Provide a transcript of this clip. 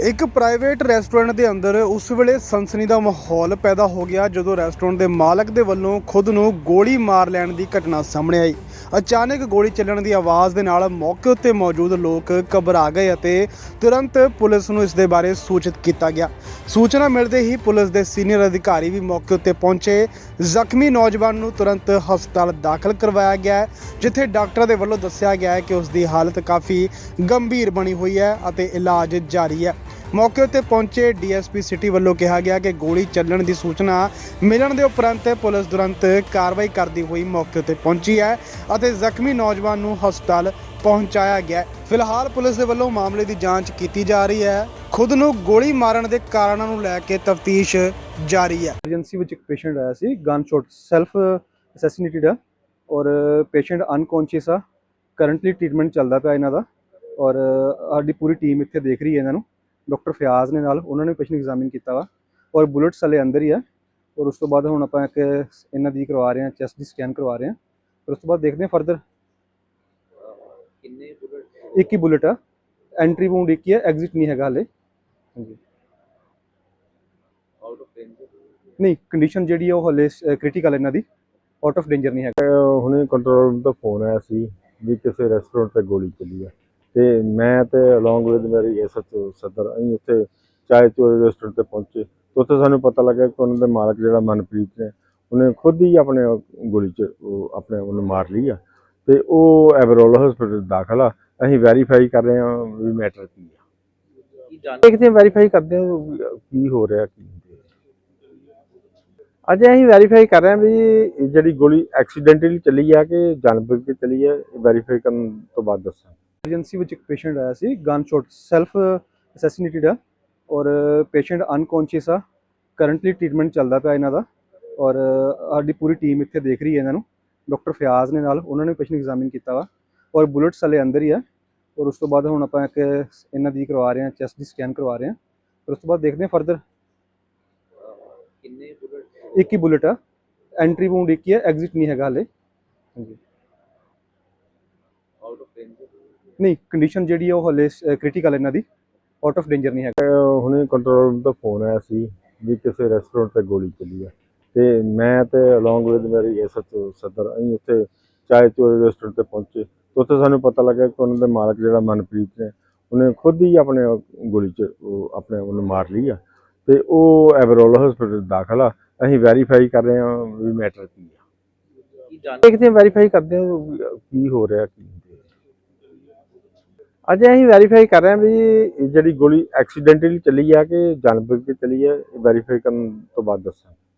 ਇੱਕ private restaurant ਦੇ ਅੰਦਰ ਉਸ ਵੇਲੇ ਸਨਸਨੀ ਦਾ ਮਾਹੌਲ ਪੈਦਾ ਹੋ ਗਿਆ, ਜਦੋਂ ਰੈਸਟੋਰੈਂਟ ਦੇ ਮਾਲਕ ਦੇ ਵੱਲੋਂ ਖੁਦ ਨੂੰ ਗੋਲੀ ਮਾਰ ਲੈਣ ਦੀ ਘਟਨਾ ਸਾਹਮਣੇ ਆਈ। ਅਚਾਨਕ ਗੋਲੀ ਚੱਲਣ ਦੀ ਆਵਾਜ਼ ਦੇ ਨਾਲ ਮੌਕੇ ਉੱਤੇ ਮੌਜੂਦ ਲੋਕ ਘਬਰਾ ਗਏ ਅਤੇ ਤੁਰੰਤ ਪੁਲਿਸ ਨੂੰ ਇਸ ਦੇ ਬਾਰੇ ਸੂਚਿਤ ਕੀਤਾ ਗਿਆ। ਸੂਚਨਾ ਮਿਲਦੇ ਹੀ ਪੁਲਿਸ ਦੇ ਸੀਨੀਅਰ ਅਧਿਕਾਰੀ ਵੀ ਮੌਕੇ ਉੱਤੇ ਪਹੁੰਚੇ। ਜ਼ਖਮੀ ਨੌਜਵਾਨ ਨੂੰ ਤੁਰੰਤ ਹਸਪਤਾਲ ਦਾਖਲ ਕਰਵਾਇਆ ਗਿਆ ਜਿੱਥੇ ਡਾਕਟਰ ਦੇ ਵੱਲੋਂ ਦੱਸਿਆ ਗਿਆ ਹੈ ਕਿ ਉਸ ਦੀ ਹਾਲਤ ਕਾਫੀ ਗੰਭੀਰ ਬਣੀ ਹੋਈ ਹੈ ਅਤੇ ਇਲਾਜ ਜਾਰੀ ਹੈ। ਮੌਕੇ ਉੱਤੇ ਪਹੁੰਚੇ ਡੀਐਸਪੀ ਸਿਟੀ ਵੱਲੋਂ ਕਿਹਾ ਗਿਆ ਕਿ ਗੋਲੀ ਚੱਲਣ ਦੀ ਸੂਚਨਾ ਮਿਲਣ ਦੇ ਉਪਰੰਤ ਪੁਲਿਸ ਤੁਰੰਤ ਕਾਰਵਾਈ ਕਰਦੀ ਹੋਈ ਮੌਕੇ ਉੱਤੇ ਪਹੁੰਚੀ ਹੈ ਅਤੇ ਜ਼ਖਮੀ ਨੌਜਵਾਨ ਨੂੰ ਹਸਪਤਾਲ ਪਹੁੰਚਾਇਆ ਗਿਆ ਫਿਲਹਾਲ ਪੁਲਿਸ ਦੇ ਵੱਲੋਂ ਮਾਮਲੇ ਦੀ ਜਾਂਚ ਕੀਤੀ ਜਾ ਰਹੀ ਹੈ। ਖੁਦ ਨੂੰ ਗੋਲੀ ਮਾਰਨ ਦੇ ਕਾਰਨਾਂ ਨੂੰ ਲੈ ਕੇ ਤਫਤੀਸ਼ ਜਾਰੀ ਹੈ। ਐਮਰਜੈਂਸੀ ਵਿੱਚ ਇੱਕ ਪੇਸ਼ੈਂਟ ਆਇਆ ਸੀ ਗਨ ਸ਼ਾਟ ਸੈਲਫ ਅਸੈਸੀਨੇਟਡ ਆ ਔਰ ਪੇਸ਼ੈਂਟ ਅਨਕੌਂਸ਼ੀਅਸ ਆ। ਕਰੰਟਲੀ ਟ੍ਰੀਟਮੈਂਟ ਚੱਲਦਾ ਪਿਆ ਇਹਨਾਂ ਦਾ ਔਰ ਸਾਡੀ ਪੂਰੀ ਟੀਮ ਇੱਥੇ ਦੇਖ ਰਹੀ ਹੈ ਇਹਨਾਂ ਨੂੰ। ਡਾਕਟਰ ਫਿਆਜ਼ ਨੇ ਨਾਲ ਉਹਨਾਂ ਨੇ ਪੇਸ਼ੈਂਟ ਐਗਜ਼ਾਮਿਨ ਕੀਤਾ ਵਾ ਔਰ ਬੁਲੇਟਸ ਹਲੇ ਅੰਦਰ ਹੀ ਆ ਔਰ ਉਸ ਤੋਂ ਬਾਅਦ ਹੁਣ ਆਪਾਂ ਇੱਕ ਇਹਨਾਂ ਦੀ ਕਰਵਾ ਰਹੇ ਹਾਂ ਚੈਸਟ ਦੀ ਸਕੈਨ ਕਰਵਾ ਰਹੇ ਹਾਂ। ਫਿਰ ਉਸ ਤੋਂ ਬਾਅਦ ਦੇਖਦੇ ਹਾਂ ਫਰਦਰ ਕਿੰਨੇ ਬੁਲਟ ਇੱਕ ਹੀ ਬੁਲੇਟ ਆ। ਐਂਟਰੀ ਵੂੰਡ ਇੱਕ ਹੀ ਹੈ ਐਗਜ਼ਿਟ ਨਹੀਂ ਹੈਗਾ ਹਲੇ। ਹਾਂਜੀ। ਆਊਟ ਆਫ ਰੇਂਜ ਨਹੀਂ ਕੰਡੀਸ਼ਨ ਜਿਹੜੀ ਹੈ ਉਹ ਹਲੇ ਕ੍ਰਿਟੀਕਲ ਇਹਨਾਂ ਦੀ। ਆਊਟ ਆਫ ਡੇਂਜਰ ਨਹੀਂ ਹੈਗਾ। ਹੁਣੇ ਕੰਟਰੋਲ ਰੂਮ ਤੋਂ ਫੋਨ ਆਇਆ ਸੀ ਵੀ ਕਿਸੇ ਰੈਸਟੋਰੈਂਟ ਤੇ ਗੋਲੀ ਚੱਲੀ ਹੈ ਤੇ ਮੈਂ ਤੇ ਅਲੋਂਗ ਵਿਦ ਮੇਰੀ ਐਸਐਚਓ ਸਦਰ ਅਸੀਂ ਉੱਥੇ ਚਾय ਚੋਰੀ ਰੈਸਟੋਰੈਂਟ ਤੇ ਪਹੁੰਚੇ। ਉੱਥੇ ਸਾਨੂੰ ਪਤਾ ਲੱਗਾ ਕਿ ਉਹਨਾਂ ਦੇ ਮਾਲਕ ਜਿਹੜਾ ਮਨਪ੍ਰੀਤ ਨੇ ਉਹਨੇ ਖੁਦ ਹੀ ਆਪਣੇ ਗੋਲੀ ਚ ਆਪਣੇ ਉਹਨੂੰ ਮਾਰ ਲਈ ਆ। ਤੇ ਉਹ ਐਵਰੋਲ ਹਸਪੀਟਲ ਦਾਖਲ ਆ। ਅਸੀਂ ਵੈਰੀਫਾਈ ਕਰ ਰਹੇ ਹਾਂ ਵੀ ਮੈਟਰ ਕੀ ਆ। ਦੇਖਦੇ ਹਾਂ ਵੈਰੀਫਾਈ ਕਰਦੇ ਹਾਂ ਕੀ ਹੋ ਰਿਹਾ ਕੀ ਅਜੇ ਅਸੀਂ ਵੈਰੀਫਾਈ ਕਰ ਰਹੇ ਹਾਂ ਵੀ ਜਿਹੜੀ ਗੋਲੀ ਐਕਸੀਡੈਂਟਲੀ ਚੱਲੀ ਆ ਕਿ ਜਾਣਬੁੱਝ ਕੇ ਚੱਲੀ ਹੈ ਵੈਰੀਫਾਈ ਕਰਨ ਤੋਂ ਬਾਅਦ ਦੱਸਾਂ ਐਮਰਜੈਂਸੀ ਵਿੱਚ ਇੱਕ ਪੇਸ਼ੈਂਟ ਆਇਆ ਸੀ ਗਨ ਸ਼ਾਟ ਸੈਲਫ ਅਸੈਸੀਨੇਟਡ ਆ ਔਰ ਪੇਸ਼ੈਂਟ ਅਨਕੌਂਸ਼ੀਅਸ ਆ। ਕਰੰਟਲੀ ਟ੍ਰੀਟਮੈਂਟ ਚੱਲਦਾ ਪਿਆ ਇਹਨਾਂ ਦਾ ਔਰ ਸਾਡੀ ਪੂਰੀ ਟੀਮ ਇੱਥੇ ਦੇਖ ਰਹੀ ਹੈ ਇਹਨਾਂ ਨੂੰ। ਡਾਕਟਰ ਫਿਆਜ਼ ਨੇ ਨਾਲ ਉਹਨਾਂ ਨੇ ਪੇਸ਼ੈਂਟ ਐਗਜ਼ਾਮਿਨ ਕੀਤਾ ਵਾ ਔਰ ਬੁਲੇਟਸ ਹਲੇ ਅੰਦਰ ਹੀ ਆ ਔਰ ਉਸ ਤੋਂ ਬਾਅਦ ਹੁਣ ਆਪਾਂ ਇੱਕ ਇਹਨਾਂ ਦੀ ਕਰਵਾ ਰਹੇ ਹਾਂ ਚੈਸਟ ਦੀ ਸਕੈਨ ਕਰਵਾ ਰਹੇ ਹਾਂ। ਫਿਰ ਉਸ ਤੋਂ ਬਾਅਦ ਦੇਖਦੇ ਹਾਂ ਫਰਦਰ ਕਿੰਨੇ ਬੁਲਟ? ਇੱਕ ਹੀ ਬੁਲੇਟ ਆ। ਐਂਟਰੀ ਵੂੰਡ ਇੱਕ ਹੀ ਹੈ ਐਗਜ਼ਿਟ ਨਹੀਂ ਹੈਗਾ ਹਲੇ। ਹਾਂਜੀ। ਨਹੀਂ ਕੰਡੀਸ਼ਨ ਜਿਹੜੀ ਉਹ ਹਲੇ ਕ੍ਰਿਟੀਕਲ ਇਹਨਾਂ ਦੀ। ਆਊਟ ਆਫ ਡੇਂਜਰ ਨਹੀਂ ਹੈਗਾ। ਹੁਣੇ ਕੰਟਰੋਲ ਰੂਮ ਤੋਂ ਫੋਨ ਆਇਆ ਸੀ ਵੀ ਕਿਸੇ ਰੈਸਟੋਰੈਂਟ ਤੇ ਗੋਲੀ ਚੱਲੀ ਹੈ ਤੇ ਮੈਂ ਤੇ ਅਲੋਂਗ ਵਿਦ ਮੇਰੀ ਐਸਐਚਓ ਸਦਰ ਅਸੀਂ ਉੱਥੇ ਚਾय ਚੋਰੀ ਰੈਸਟੋਰੈਂਟ ਤੇ ਪਹੁੰਚੇ। ਉੱਥੇ ਸਾਨੂੰ ਪਤਾ ਲੱਗਾ ਕਿ ਉਹਨਾਂ ਦੇ ਮਾਲਕ ਜਿਹੜਾ ਮਨਪ੍ਰੀਤ ਨੇ ਉਹਨੇ ਖੁਦ ਹੀ ਆਪਣੇ ਗੋਲੀ ਚ ਆਪਣੇ ਉਹਨੂੰ ਮਾਰ ਲਈ ਆ। ਤੇ ਉਹ ਐਵਰੋਲ ਹਸਪੀਟਲ ਦਾਖਲ ਆ। ਅਸੀਂ ਵੈਰੀਫਾਈ ਕਰ ਰਹੇ ਹਾਂ ਵੀ ਮੈਟਰ ਕੀ ਆ। ਦੇਖਦੇ ਹਾਂ ਵੈਰੀਫਾਈ ਕਰਦੇ ਹਾਂ। ਕੀ ਹੋ ਰਿਹਾ ਕੀ ਅਜੇ ਅਸੀਂ ਵੈਰੀਫਾਈ ਕਰ ਰਹੇ ਹਾਂ ਵੀ ਜਿਹੜੀ ਗੋਲੀ ਐਕਸੀਡੈਂਟਲੀ ਚੱਲੀ ਆ ਕਿ ਜਾਣਬੁੱਝ ਕੇ ਚੱਲੀ ਹੈ ਵੈਰੀਫਾਈ ਕਰਨ ਤੋਂ ਬਾਅਦ ਦੱਸਾਂ